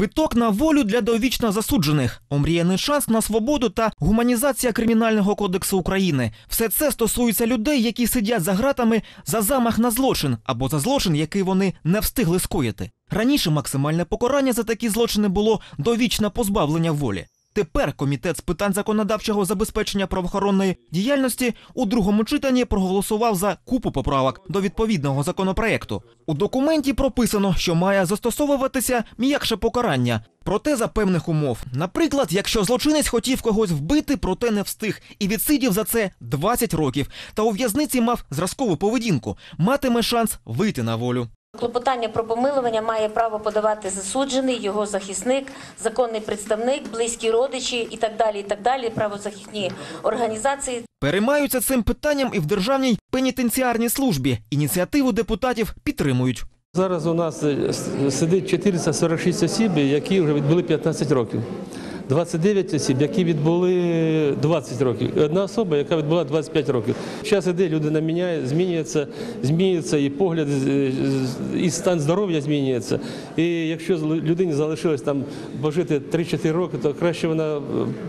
Квиток на волю для довічно засуджених, омріяний шанс на свободу та гуманізація кримінального кодексу України. Все це стосується людей, які сидять за ґратами за замах на злочин або за злочин, який вони не встигли скоїти. Раніше максимальне покарання за такі злочини було довічне позбавлення волі. Тепер комітет з питань законодавчого забезпечення правоохоронної діяльності у другому читанні проголосував за купу поправок до відповідного законопроекту. У документі прописано, що має застосовуватися м'якше покарання, проте за певних умов. Наприклад, якщо злочинець хотів когось вбити, проте не встиг і відсидів за це 20 років, та у в'язниці мав зразкову поведінку, матиме шанс вийти на волю. Клопотання про помилування має право подавати засуджений, його захисник, законний представник, близькі родичі і так далі. І так далі, правозахисні організації. Переймаються цим питанням і в Державній пенітенціарній службі. Ініціативу депутатів підтримують. Зараз у нас е, сидить 446 осіб, які вже відбули 15 років. 29 осіб, які відбули 20 років. Одна особа, яка відбула 25 років. Час іде, людина міняє, змінюється, змінюється і погляд, з- і стан здоров'я змінюється. І якщо людині залишилось там пожити 3-4 роки, то краще вона е,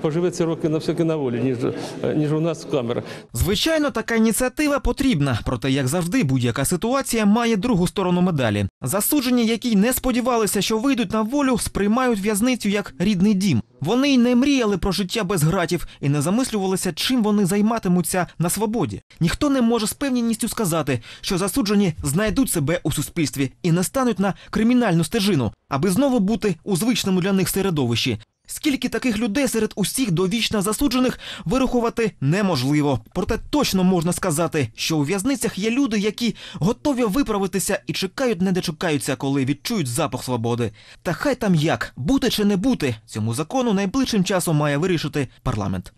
поживе ці роки на все на волі, ніж, е, ніж у нас в камерах. Звичайно, така ініціатива потрібна, проте, як завжди, будь-яка ситуація має другу сторону медалі. Засуджені, які не сподівалися, що вийдуть на волю, сприймають в'язницю як рідний дім. Вони й не мріяли про життя без гратів і не замислювалися, чим вони займатимуться на свободі. Ніхто не може з певністю сказати, що засуджені знайдуть себе у суспільстві і не стануть на кримінальну стежину, аби знову бути у звичному для них середовищі. Скільки таких людей серед усіх довічно засуджених вирахувати неможливо. Проте точно можна сказати, що у в'язницях є люди, які готові виправитися і чекають, не дочекаються, коли відчують запах свободи. Та хай там як, бути чи не бути, цьому закону найближчим часом має вирішити парламент.